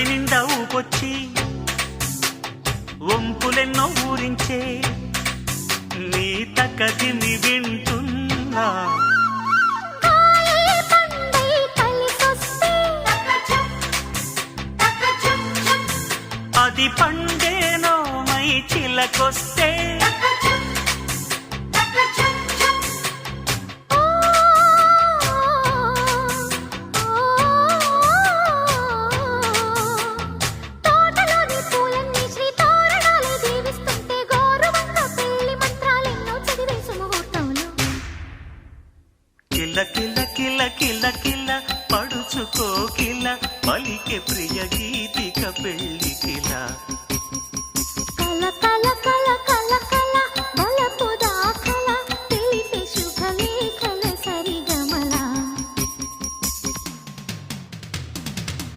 ఒంటి నిండా ఊపొచ్చి వంపులెన్నో ఊరించే నీ తకదిమి వింటున్నా. అది పండేనో మై చిలకొస్తే కిల కిల కిల కిల పడుచుకో కిల పలికే ప్రియ గీతిక పెళ్ళి కిల